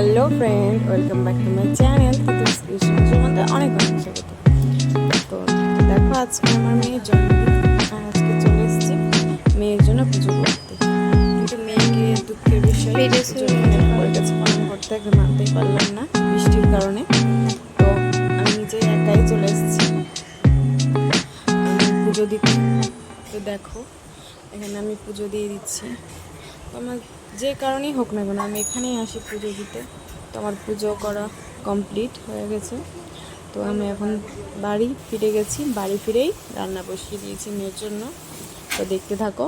Hello friend welcome back to my channel মধ্যে অনেক অনেক স্বাগত। তো দেখো আজকে আমার মেয়ের জন্মদিন। আজকে চলে এসেছি মেয়ের জন্য পুজো করতে। কিন্তু মেয়েকে দুঃখের বিষয় গেছে। পালন করতে একদম মানতেই পারলাম না বৃষ্টির কারণে। তো আমি নিজে একাই চলে এসেছি। পুজো দিতে তো দেখো এখানে আমি পুজো দিয়ে দিচ্ছি। আমার যে কারণেই হোক না কেন আমি এখানেই আসি পুজো দিতে। তো আমার পুজো করা কমপ্লিট হয়ে গেছে। তো আমি এখন বাড়ি ফিরে গেছি বাড়ি ফিরেই রান্না বসিয়ে দিয়েছি মেয়ের জন্য। তো দেখতে থাকো।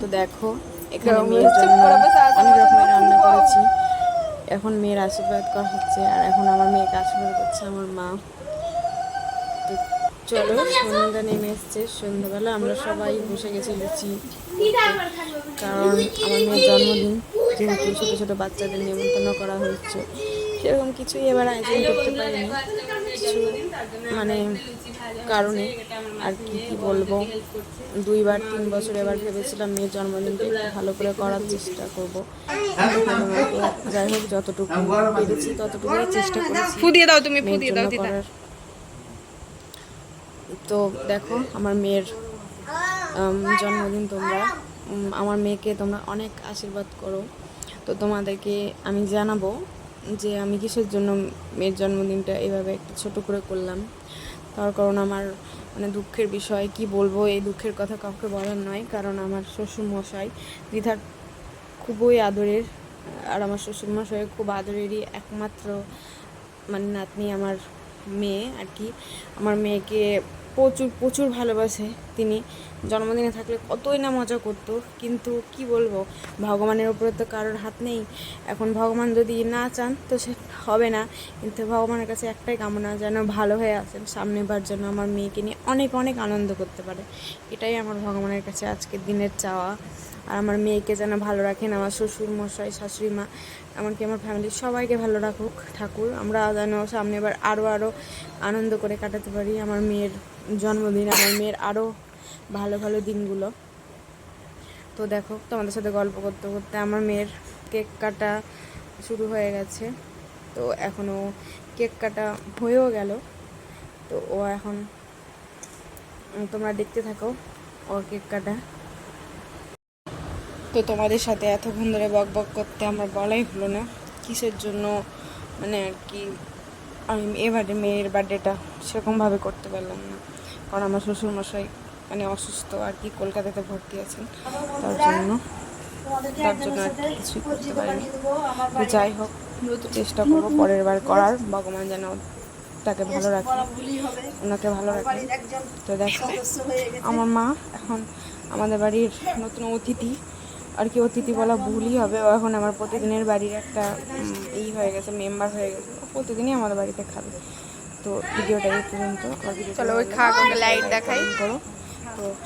তো দেখো এখানে মেয়ের জন্য অনেক রকমের রান্না করেছি। এখন মেয়ের আশীর্বাদ করা হচ্ছে আর এখন আমার মেয়েকে আশীর্বাদ করছে আমার মা। তো চলো সন্ধ্যা নেমে এসছে। সন্ধ্যাবেলা আমরা সবাই বসে গেছি লুচি। কারণ আমার মেয়ের জন্মদিন যেহেতু ছোটো ছোটো বাচ্চাদের নিমন্ত্রণ করা হচ্ছে। সেরকম কিছুই এবার আয়োজন করতে পারিনি। কিছু মানে কারণে আর কি কি বলব? দুইবার তিন বছর এবার ভেবেছিলাম মেয়ের জন্মদিনটা একটু ভালো করে করার চেষ্টা করব। যাই হোক যতটুকু পেরেছি ততটুকুই চেষ্টা করেছি। ফু দিয়ে দাও তুমি ফু মেয়ের দিয়ে জন্য দাও করার। তো দেখো, আমার মেয়ের জন্মদিন তোমরা আমার মেয়েকে তোমরা অনেক আশীর্বাদ করো। তো তোমাদেরকে আমি জানাব যে আমি কিসের জন্য মেয়ের জন্মদিনটা এভাবে একটু ছোট করে করলাম। তার কারণ আমার মানে দুঃখের বিষয়, কি বলব? এই দুঃখের কথা কাউকে বলার নয়, কারণ আমার শ্বশুর মশাই দ্বিধার খুবই আদরের, আর আমার শ্বশুর মশাই খুব আদরেরই একমাত্র মানে নাতনি আমার মেয়ে আর কি। আমার মেয়েকে প্রচুর প্রচুর ভালোবাসে তিনি। জন্মদিনে থাকলে কতই না মজা করতো। কিন্তু কি বলব, ভগবানের উপরে তো কারোর হাত নেই। এখন ভগবান যদি না চান তো সে হবে না। কিন্তু ভগবানের কাছে একটাই কামনা, যেন ভালো হয়ে আসেন সামনেবার যেন আমার মেয়েকে নিয়ে অনেক অনেক আনন্দ করতে পারে। এটাই আমার ভগবানের কাছে আজকের দিনের চাওয়া। আর আমার মেয়েকে যেন ভালো রাখেন, আমার শ্বশুর মশাই, শাশুড়ি মা, এমনকি আমার ফ্যামিলির সবাইকে ভালো রাখুক, ঠাকুর। আমরা যেন সামনে এবার আরও আরও আনন্দ করে কাটাতে পারি আমার মেয়ের জন্মদিন, আমার মেয়ের আরও ভালো ভালো দিনগুলো। তো দেখো, তোমাদের সাথে গল্প করতে করতে আমার মেয়ের কেক কাটা শুরু হয়ে গেছে। তো এখনও কেক কাটা হয়েও গেল। তো ও এখন, তোমরা দেখতে থাকো ওর কেক কাটা। তো তোমাদের সাথে এতক্ষণ ধরে বক বক করতে আমার বলাই হলো না। কিসের জন্য মানে আর কি আমি এবারে মেয়ের বার্থডেটা সেরকমভাবে করতে পারলাম না। কারণ আমার শ্বশুরমশাই মানে অসুস্থ আর কি, কলকাতাতে ভর্তি আছেন। তার জন্য তার জন্য আর কিছুই করতে পারিনি। যাই হোক, চেষ্টা করব পরের বার করার। ভগবান যেন তাকে ভালো রাখে। ওনাকে ভালো রাখে। তো দেখো, আমার মা এখন আমাদের বাড়ির নতুন অতিথি। আর কি অতিথি বলা ভুলই হবে। ও এখন আমার প্রতিদিনের বাড়ির একটা এই হয়ে গেছে মেম্বার হয়ে গেছে। প্রতিদিনই আমাদের বাড়িতে খাবে। তো ভিডিওটা এই পর্যন্ত। চলো ওই খাক, লাইট দেখাই। করো। তো